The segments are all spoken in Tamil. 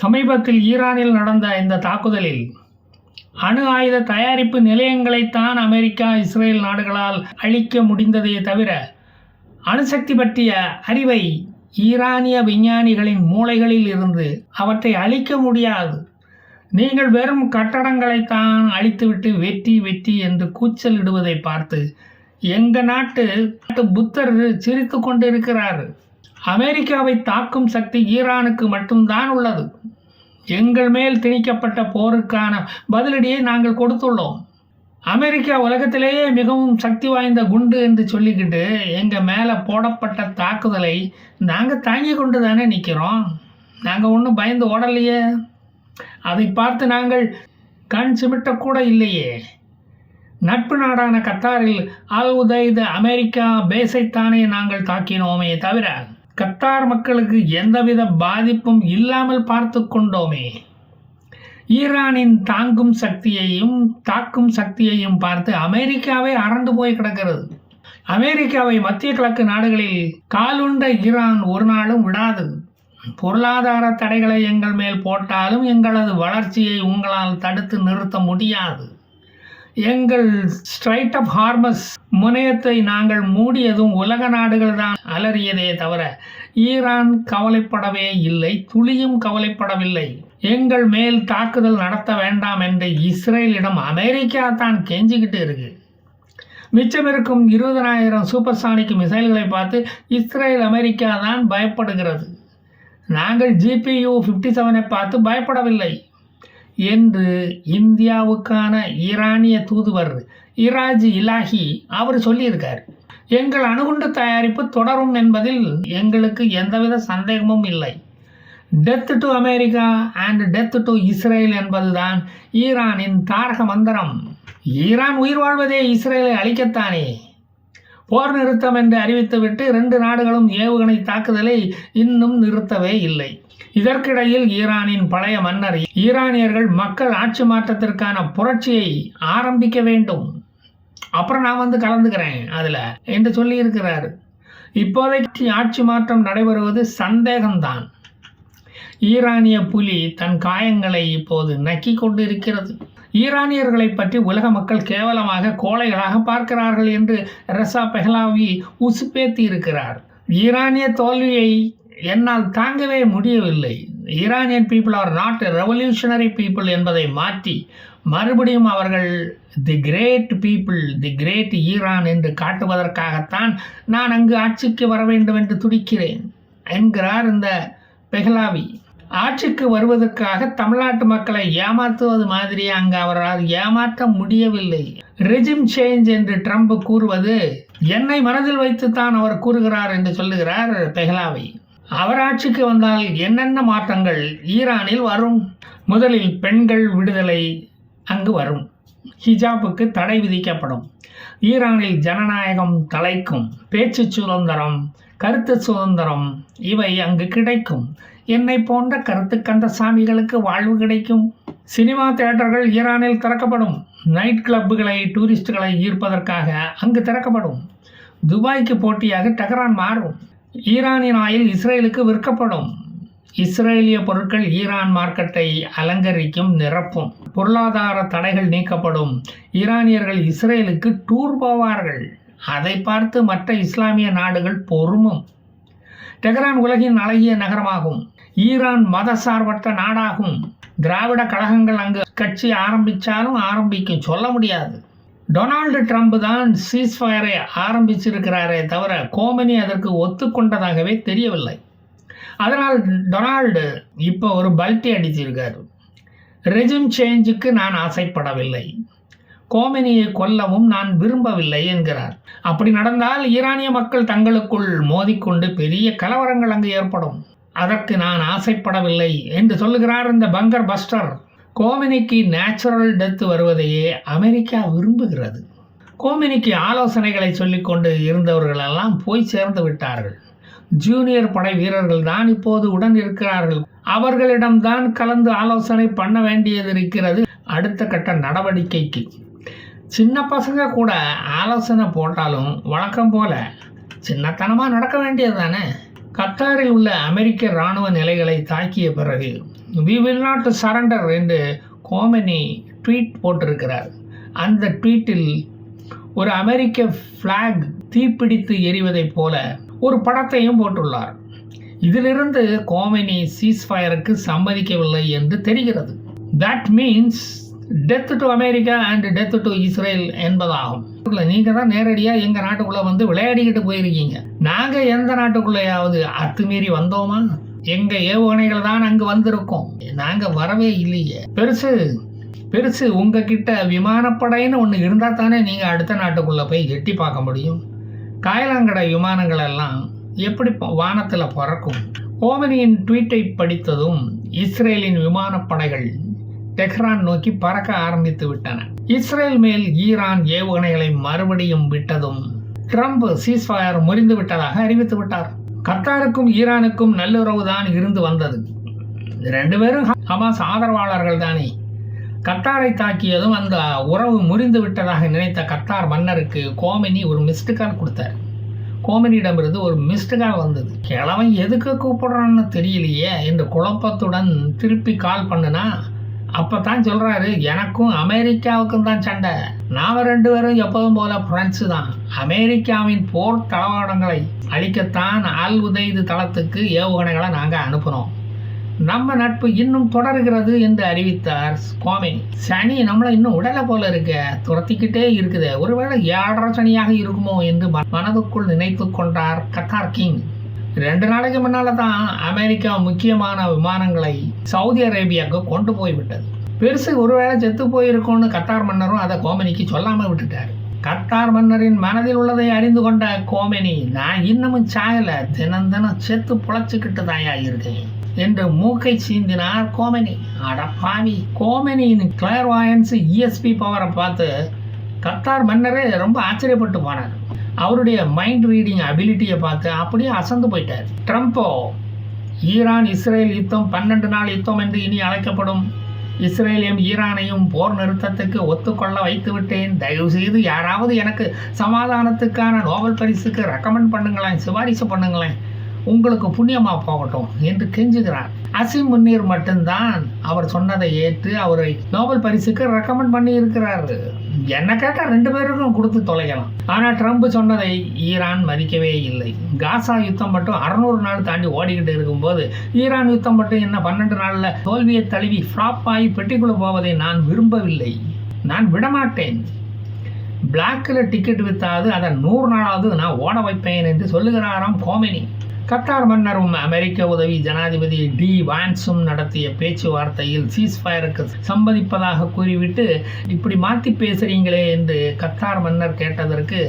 சமீபத்தில் ஈரானில் நடந்த இந்த தாக்குதலில் அணு ஆயுத தயாரிப்பு நிலையங்களைத்தான் அமெரிக்கா இஸ்ரேல் நாடுகளால் அழிக்க முடிந்ததே தவிர அணுசக்தி பற்றிய அறிவை ஈரானிய விஞ்ஞானிகளின் மூளைகளில் இருந்து அவற்றை அழிக்க முடியாது. நீங்கள் வெறும் கட்டடங்களைத்தான் அழித்துவிட்டு வெற்றி வெற்றி என்று கூச்சல் இடுவதை பார்த்து எங்கள் நாட்டு நாட்டு புத்தர் சிரித்து கொண்டிருக்கிறார். அமெரிக்காவை தாக்கும் சக்தி ஈரானுக்கு மட்டும்தான் உள்ளது. எங்கள் மேல் திணிக்கப்பட்ட போருக்கான பதிலடியை நாங்கள் கொடுத்துள்ளோம். அமெரிக்கா உலகத்திலேயே மிகவும் சக்தி வாய்ந்த குண்டு என்று சொல்லிக்கிட்டு எங்கள் மேலே போடப்பட்ட தாக்குதலை நாங்கள் தாங்கி கொண்டு தானே நிற்கிறோம் நாங்கள் ஒன்றும் பயந்து ஓடலையே. அதை பார்த்து நாங்கள் கண் சிமிட்டக்கூட இல்லையே. நட்பு நாடான கத்தாரில் அல் உதைத அமெரிக்கா பேசைத்தானே நாங்கள் தாக்கினோமே தவிர கத்தார் மக்களுக்கு எந்தவித பாதிப்பும் இல்லாமல் பார்த்து கொண்டோமே ஈரானின் தாங்கும் சக்தியையும் தாக்கும் சக்தியையும் பார்த்து அமெரிக்காவே அரண்டு போய் கிடக்கிறது. அமெரிக்காவை மத்திய கிழக்கு நாடுகளில் காலுண்ட ஈரான் ஒரு நாளும் விடாது. பொருளாதார தடைகளை எங்கள் மேல் போட்டாலும் எங்களது வளர்ச்சியை உங்களால் தடுத்து நிறுத்த முடியாது. எங்கள் ஸ்ட்ரைட் ஆஃப் ஹார்மஸ் முனையத்தை நாங்கள் மூடியதும் உலக நாடுகள் தான் அலறியதே தவிர ஈரான் கவலைப்படவே இல்லை துளியும் கவலைப்படவில்லை. எங்கள் மேல் தாக்குதல் நடத்த வேண்டாம் என்று இஸ்ரேலிடம் அமெரிக்கா தான் கெஞ்சிக்கிட்டு இருக்கு. மிச்சம் இருக்கும் இருபதனாயிரம் சூப்பர்சானிக் மிசைல்களை பார்த்து இஸ்ரேல் அமெரிக்கா தான் பயப்படுகிறது. நாங்கள் ஜிபியு ஃபிஃப்டி செவனை பார்த்து பயப்படவில்லை. என்று இந்தியாவுக்கான ஈரானிய தூதுவர் இராஜ் இலாஹி அவர் சொல்லியிருக்கார். எங்கள் அணுகுண்டு தயாரிப்பு தொடரும் என்பதில் எங்களுக்கு எந்தவித சந்தேகமும் இல்லை. Death to America and death to Israel என்பதுதான் ஈரானின் தாரக மந்திரம். ஈரான் உயிர் வாழ்வதே இஸ்ரேலை அழிக்கத்தானே? போர் நிறுத்தம் என்று அறிவித்துவிட்டு ரெண்டு நாடுகளும் ஏவுகணை தாக்குதலை இன்னும் நிறுத்தவே இல்லை. இதற்கிடையில் ஈரானின் பழைய மன்னர் ஈரானியர்கள் மக்கள் ஆட்சி மாற்றத்திற்கான புரட்சியை ஆரம்பிக்க வேண்டும். அப்புறம் நான் வந்து கலந்துக்கிறேன் அதில் என்று சொல்லியிருக்கிறார். இப்போதைக்கு ஆட்சி மாற்றம் நடைபெறுவது சந்தேகம்தான். ஈரானிய புலி தன் காயங்களை இப்போது நக்கி கொண்டிருக்கிறது. ஈரானியர்களை பற்றி உலக மக்கள் கேவலமாக கோழைகளாக பார்க்கிறார்கள் என்று ரெசா பெஹலாவி உசுப்பேத்தி இருக்கிறார் ஈரானிய தோல்வியை என்னால் தாங்கவே முடியவில்லை. Iranian people are not revolutionary people என்பதை மாற்றி மறுபடியும் அவர்கள் the great people the great Iran என்று காட்டுவதற்காகத்தான் நான் அங்கு ஆட்சிக்கு வர வேண்டும் என்று துடிக்கிறேன் என்கிறார் இந்த பெஹ்லாவி. ஆட்சிக்கு வருவதற்காக தமிழ்நாட்டு மக்களை ஏமாற்றுவது மாதிரி அங்கு அவரால் ஏமாற்ற முடியவில்லை. ரெஜிம் சேஞ்ச் என்று ட்ரம்ப் கூறுவது என்னை மனதில் வைத்துத்தான் அவர் கூறுகிறார் என்று சொல்லுகிறார் பெஹ்லாவி. அவராட்சிக்கு வந்தால் என்னென்ன மாற்றங்கள் ஈரானில் வரும்? முதலில் பெண்கள் விடுதலை அங்கு வரும். ஹிஜாபுக்கு தடை விதிக்கப்படும். ஈரானில் ஜனநாயகம் தலைக்கும் பேச்சு சுதந்திரம் கருத்து சுதந்திரம் இவை அங்கு கிடைக்கும். என்னை போன்ற கருத்து கண்ட சாமிகளுக்கு வாழ்வு கிடைக்கும். சினிமா தியேட்டர்கள் ஈரானில் திறக்கப்படும். நைட் கிளப்புகளை டூரிஸ்டுகளை ஈர்ப்பதற்காக அங்கு திறக்கப்படும். துபாய்க்கு போட்டியாக டெஹரான் மாறும். ஈரானின் ஆயில் இஸ்ரேலுக்கு விற்கப்படும். இஸ்ரேலிய பொருட்கள் ஈரான் மார்க்கெட்டை அலங்கரிக்கும் நிரப்பும். பொருளாதார தடைகள் நீக்கப்படும். ஈரானியர்கள் இஸ்ரேலுக்கு டூர் போவார்கள். அதை பார்த்து மற்ற இஸ்லாமிய நாடுகள் பொறுமும். டெஹரான் உலகின் அழகிய நகரமாகும். ஈரான் மதசார்பற்ற நாடாகும். திராவிட கழகங்கள் அங்கு கட்சி ஆரம்பித்தாலும் ஆரம்பிக்கும் சொல்ல முடியாது. டொனால்டு ட்ரம்ப் தான் சீஸ்ஃபயரை ஆரம்பிச்சிருக்கிறாரே தவிர கோமனி அதற்கு ஒத்துக்கொண்டதாகவே தெரியவில்லை. அதனால் டொனால்டு இப்போ ஒரு பல்ட்டி அடிச்சிருக்காரு. ரெஜிம் சேஞ்சுக்கு நான் ஆசைப்படவில்லை. கோமெனியை கொல்லவும் நான் விரும்பவில்லை என்கிறார். அப்படி நடந்தால் ஈரானிய மக்கள் தங்களுக்குள் மோதிக்கொண்டு பெரிய கலவரங்கள் அங்கு ஏற்படும். அதற்கு நான் ஆசைப்படவில்லை என்று சொல்லுகிறார் இந்த பங்கர் பஸ்டர். கோமினிக்கு நேச்சுரல் டெத் வருவதையே அமெரிக்கா விரும்புகிறது. கோமினிக்கு ஆலோசனைகளை சொல்லிக்கொண்டு இருந்தவர்களெல்லாம் போய் சேர்ந்து விட்டார்கள். ஜூனியர் படை வீரர்கள் தான் இப்போது உடன் இருக்கிறார்கள். அவர்களிடம்தான் கலந்து ஆலோசனை பண்ண வேண்டியது இருக்கிறது. அடுத்த கட்ட நடவடிக்கைக்கு. சின்ன பசங்க கூட ஆலோசனை போட்டாலும் வழக்கம் போல சின்னத்தனமாக நடக்க வேண்டியது தானே? கத்தாரில் உள்ள அமெரிக்க இராணுவ நிலைகளை தாக்கிய பிறகு வி வில் நாட் சரண்டர் என்று கோமனி ட்வீட் போட்டிருக்கிறார். அந்த ட்வீட்டில் ஒரு அமெரிக்க ஃப்ளாக் தீப்பிடித்து எரிவதைப் போல ஒரு படத்தையும் போட்டுள்ளார். இதிலிருந்து கோமெனி சீஸ்ஃபயருக்கு சம்மதிக்கவில்லை என்று தெரிகிறது. That means death to America and death to Israel என்பதாகும். நீங்கள் தான் நேரடியாக எங்கள் நாட்டுக்குள்ளே வந்து விளையாடிக்கிட்டு போயிருக்கீங்க. நாங்கள் எந்த நாட்டுக்குள்ளேயாவது அத்துமீறி வந்தோமா? எங்கள் ஏவுகணைகள் தான் அங்கே வந்திருக்கோம். நாங்கள் வரவே இல்லையே. பெருசு பெருசு உங்ககிட்ட விமானப்படைன்னு ஒன்று இருந்தால் தானே நீங்கள் அடுத்த நாட்டுக்குள்ளே போய் எட்டி பார்க்க முடியும். காயலாங்கடை விமானங்கள் எல்லாம் எப்படி வானத்தில் பறக்கும்? ஓமனியின் ட்வீட்டை படித்ததும் இஸ்ரேலின் விமானப்படைகள் டெஹ்ரான் நோக்கி பறக்க ஆரம்பித்து விட்டன. இஸ்ரேல் மேல் ஈரான் ஏவுகணைகளை மறுபடியும் விட்டதும் ட்ரம்ப் சீஸ்ஃபயர் முறிந்து விட்டதாக அறிவித்து விட்டார். கத்தாருக்கும் ஈரானுக்கும் நல்லுறவு தான் இருந்து வந்தது. ரெண்டு பேரும் ஹமாஸ் ஆதரவாளர்கள் தானே. கத்தாரை தாக்கியதும் அந்த உறவு முறிந்து விட்டதாக நினைத்த கத்தார் மன்னருக்கு கோமெனி ஒரு மிஸ்டு கால் கொடுத்தார். கோமெனியிடமிருந்து ஒரு மிஸ்டு கால் வந்தது. கிழவன் எதுக்கு கூப்பிடுறான்னு தெரியலையே என்று குழப்பத்துடன் திருப்பி கால் பண்ணுனா அப்போ தான் சொல்கிறாரு எனக்கும் அமெரிக்காவுக்கும் தான் சண்டை. நாம் ரெண்டு பேரும் எப்போதும் போல ஃப்ரெண்ட்ஸு தான். அமெரிக்காவின் போர் தளவாடங்களை அழிக்கத்தான் அல் உதைது தளத்துக்கு ஏவுகணைகளை நாங்கள் அனுப்புகிறோம் நம்ம நட்பு இன்னும் தொடர்கிறது என்று அறிவித்தார் கோமினி சனி நம்மளை இன்னும் உடலை போல இருக்க துரத்திக்கிட்டே இருக்குது. ஒருவேளை ஏழரை சனியாக இருக்குமோ என்று ம- மனதுக்குள் நினைத்து கொண்டார் கத்தார் கிங். ரெண்டு நாளைக்கு முன்னால் தான் அமெரிக்கா முக்கியமான விமானங்களை சவுதி அரேபியாவுக்கு கொண்டு போய் விட்டது பெருசு ஒருவேளை செத்து போயிருக்கும்னு கத்தார் மன்னரும் அதை கோமனிக்கு சொல்லாமல் விட்டுட்டார். கத்தார் மன்னரின் மனதில் உள்ளதை அறிந்து கொண்ட கோமெனி நான் இன்னமும் சாகலை. தினம் தினம் செத்து புழைச்சிக்கிட்டு தாயா இருக்கேன் என்று மூக்கை சீந்தினார் கோமெனி. அட பாவி கோமெனியின் கிளர்வாயன்ஸ் இஎஸ்பி பவரை பார்த்து கத்தார் மன்னரே ரொம்ப ஆச்சரியப்பட்டு போனார். அவருடைய மைண்ட் ரீடிங் அபிலிட்டியை பார்த்து அப்படியே அசந்து போயிட்டார். ட்ரம்ப்போ ஈரான் இஸ்ரேல் யுத்தம் பன்னெண்டு நாள் யுத்தம் என்று இனி அழைக்கப்படும். இஸ்ரேலையும் ஈரானையும் போர் நிறுத்தத்துக்கு ஒத்துக்கொள்ள வைத்துவிட்டேன் தயவு செய்து யாராவது எனக்கு சமாதானத்துக்கான நோபல் பரிசுக்கு ரெக்கமெண்ட் பண்ணுங்களேன் சிபாரிசு பண்ணுங்களேன். உங்களுக்கு புண்ணியமாக போகட்டும் என்று கெஞ்சுகிறார். அசிம் முன்னீர் மட்டும்தான் அவர் சொன்னதை ஏற்று அவரை நோபல் பரிசுக்கு ரெக்கமெண்ட் பண்ணி இருக்கிறாரு என்ன கேட்டால் ரெண்டு பேருக்கும் கொடுத்து தொலைக்கலாம். ஆனால் ட்ரம்ப் சொன்னதை ஈரான் மதிக்கவே இல்லை. காசா யுத்தம் மட்டும் அறநூறு நாள் தாண்டி ஓடிக்கிட்டு இருக்கும்போது ஈரான் யுத்தம் மட்டும் என்ன பன்னெண்டு நாளில் தோல்வியை தழுவி ஃப்ளாப் ஆகி பெட்டிக்குள்ளே போவதை நான் விரும்பவில்லை. நான் விடமாட்டேன். பிளாக்கில் டிக்கெட் விற்றாது அதை நூறு நாளாவது நான் ஓட வைப்பேன் என்று சொல்லுகிறாராம் கோமினி கத்தார் மன்னரும் அமெரிக்க உதவி ஜனாதிபதி டி வான்ஸும் நடத்திய பேச்சுவார்த்தையில் சீஸ்ஃபயருக்கு சம்மதிப்பதாக கூறிவிட்டு இப்படி மாற்றி பேசுறீங்களே என்று கத்தார் மன்னர் கேட்டதற்கு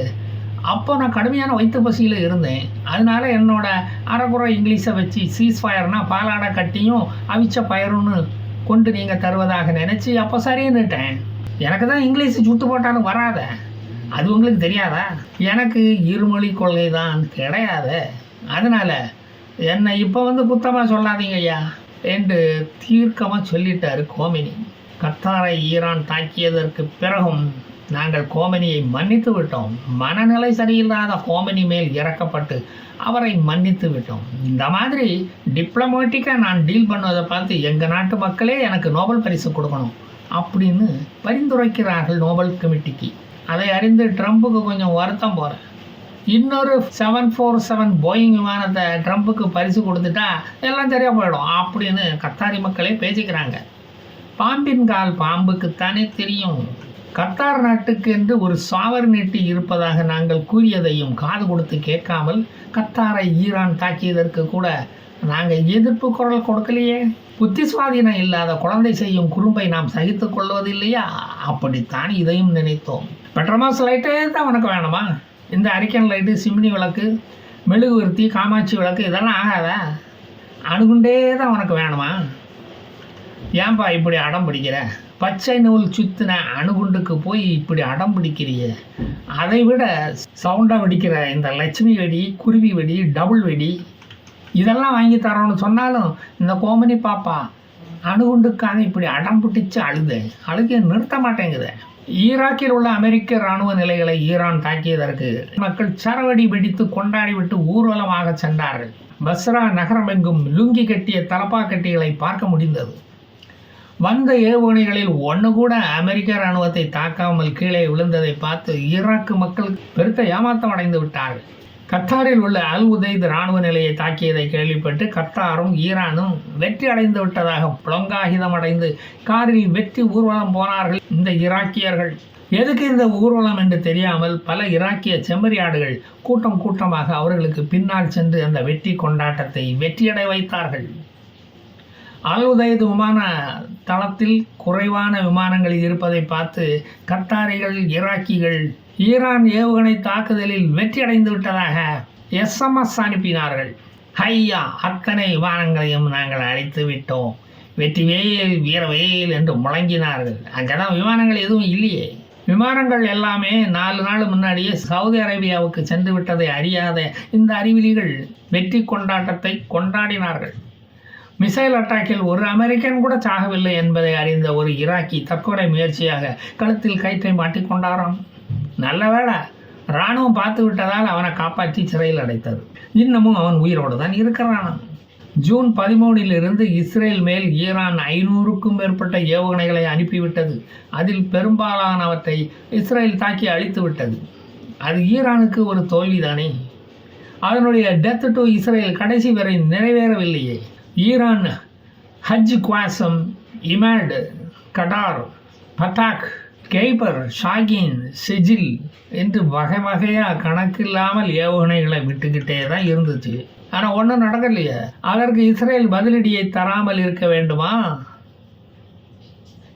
அப்போ நான் கடுமையான வயிற்று பசியில் இருந்தேன். அதனால என்னோட அரைக்குறை இங்கிலீஷை வச்சு சீஸ்ஃபயர்னால் பாலாடை கட்டியும் அவிச்ச பயிருன்னு கொண்டு நீங்கள் தருவதாக நினச்சி அப்போ சரின்னுட்டேன் எனக்கு தான் இங்கிலீஷ் சுட்டு போட்டாலும் வராத. அது உங்களுக்கு தெரியாதா? எனக்கு இருமொழி கொள்கை தான் கிடையாது. அதனால் என்னை இப்போ வந்து குத்தமாக சொல்லாதீங்க ஐயா என்று தீர்க்கமாக சொல்லிட்டார் கோமினி. கத்தாரை ஈரான் தாக்கியதற்கு பிறகும் நாங்கள் கோமனியை மன்னித்து விட்டோம். மனநிலை சரியில்லாத கோமனி மேல் இறக்கப்பட்டு அவரை மன்னித்து விட்டோம். இந்த மாதிரி டிப்ளமேட்டிக்காக நான் டீல் பண்ணுவதை பார்த்து எங்கள் நாட்டு மக்களே எனக்கு நோபல் பரிசு கொடுக்கணும் அப்படின்னு பரிந்துரைக்கிறார்கள் நோபல் கமிட்டிக்கு. அதை அறிந்து ட்ரம்ப்புக்கு கொஞ்சம் வருத்தம் போகிறேன் இன்னொரு செவன் ஃபோர் செவன் போயிங் விமானத்தை ட்ரம்ப்புக்கு பரிசு கொடுத்துட்டா எல்லாம் சரியாக போயிடும் அப்படின்னு கத்தாரி மக்களே பேசிக்கிறாங்க. பாம்பின் கால் பாம்புக்குத்தானே தெரியும். கத்தார் நாட்டுக்கு என்று ஒரு சாவர்னிட்டி இருப்பதாக நாங்கள் கூறியதையும் காது கொடுத்து கேட்காமல் கத்தாரை ஈரான் தாக்கியதற்கு கூட நாங்கள் எதிர்ப்பு குரல் கொடுக்கலையே. புத்தி சுவாதீனம் இல்லாத குழந்தை செய்யும் குறும்பை நாம் சகித்துக் கொள்வதில்லையா? அப்படித்தான் இதையும் நினைத்தோம். பெட்ரமாஸ் லைட்டே தான் உனக்கு வேணுமா? இந்த அரிக்கன் லைட்டு சிம்னி விளக்கு மெழுகுவர்த்தி காமாட்சி விளக்கு இதெல்லாம் ஆகாதா? அணுகுண்டே தான் உனக்கு வேணுமா? ஏன்பா இப்படி அடம் பிடிக்கிற? பச்சை நூல் சுத்தின அணுகுண்டுக்கு போய் இப்படி அடம் பிடிக்கிறியே? அதை விட சவுண்டாக வெடிக்கிற இந்த லட்சுமி வெடி குருவி வெடி டபுள் வெடி இதெல்லாம் வாங்கி தரோன்னு சொன்னாலும் இந்த கோமனி பாப்பா அணுகுண்டுக்கான இப்படி அடம் பிடிச்சு அழுது. அழுக நிறுத்த மாட்டேங்குது. ஈராக்கில் உள்ள அமெரிக்க இராணுவ நிலைகளை ஈரான் தாக்கியதற்கு மக்கள் சரவடி வெடித்து கொண்டாடிவிட்டு ஊர்வலமாக சென்றார்கள். பஸ்ரா நகரமெங்கும் லுங்கி கட்டிய தலப்பா கட்டிகளை பார்க்க முடிந்தது. வந்த ஏவுகணைகளில் ஒன்று கூட அமெரிக்க இராணுவத்தை தாக்காமல் கீழே விழுந்ததை பார்த்து ஈராக்கு மக்கள் பெருத்த ஏமாற்றம் அடைந்து விட்டார்கள். கத்தாரில் உள்ள அல் உதைத் இராணுவ நிலையை தாக்கியதை கேள்விப்பட்டு கத்தாரும் ஈரானும் வெற்றி அடைந்து விட்டதாக புலங்காகிதம் அடைந்து காரில் வெற்றி ஊர்வலம் போனார்கள் இந்த ஈராக்கியர்கள் எதுக்கு இந்த ஊர்வலம் என்று தெரியாமல் பல ஈராக்கிய செம்மறியாடுகள் கூட்டம் கூட்டமாக அவர்களுக்கு பின்னால் சென்று அந்த வெற்றி கொண்டாட்டத்தை வெற்றியடை வைத்தார்கள். அல் விமான தளத்தில் குறைவான விமானங்கள் இருப்பதை பார்த்து கத்தாரிகள் ஈராக்கிகள் ஈரான் ஏவுகணை தாக்குதலில் வெற்றி அடைந்து விட்டதாக எஸ்எம்எஸ் அனுப்பினார்கள். ஹையா அத்தனை விமானங்களையும் நாங்கள் அழைத்து விட்டோம். வெற்றிவேல் வீரவேல் என்று முழங்கினார்கள். அங்கதான் விமானங்கள் எதுவும் இல்லையே. விமானங்கள் எல்லாமே நாலு நாள் முன்னாடியே சவுதி அரேபியாவுக்கு சென்று விட்டதை அறியாத இந்த அறிவிலிகள் வெற்றி கொண்டாட்டத்தை கொண்டாடினார்கள். மிசைல் அட்டாக்கில் ஒரு அமெரிக்கன் கூட சாகவில்லை என்பதை அறிந்த ஒரு ஈராக்கி தற்கொலை முயற்சியாக கழுத்தில் கயிற்றை மாட்டிக்கொண்டாராம். நல்ல வேளை இராணுவம் பார்த்து விட்டதால் அவனை காப்பாற்றி சிறையில் அடைத்தது. இன்னமும் அவன் உயிரோடு தான் இருக்கிறான். ஜூன் பதிமூணிலிருந்து இஸ்ரேல் மேல் ஈரான் ஐநூறுக்கும் மேற்பட்ட ஏவுகணைகளை அனுப்பிவிட்டது. அதில் பெரும்பாலானவற்றை இஸ்ரேல் தாக்கி அழித்து விட்டது. அது ஈரானுக்கு ஒரு தோல்விதானே? அதனுடைய டெத் டு இஸ்ரேல் கடைசி வரை நிறைவேறவில்லையே. Iran Haj Qassem Emad Qadr Fattah Kheibar Shekan Sejjil என்று வகை வகையாக கணக்கில்லாமல் ஏவுகணைகளை விட்டுக்கிட்டே தான் இருந்துச்சு. ஆனால் ஒன்றும் நடக்கலையே. அதற்கு இஸ்ரேல் பதிலடியை தராமல் இருக்க வேண்டுமா?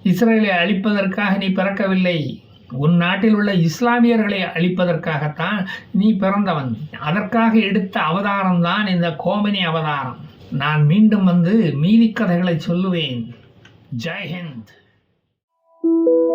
இஸ்ரேலை அழிப்பதற்காக நீ பிறக்கவில்லை. உன் நாட்டில் உள்ள இஸ்லாமியர்களை அழிப்பதற்காகத்தான் நீ பிறந்தவன். அதற்காக எடுத்த அவதாரம் தான் இந்த கோமினி அவதாரம். நான் மீண்டும் வந்து மீதி கதைகளை சொல்லுவேன். ஜெய்ஹிந்த் thank you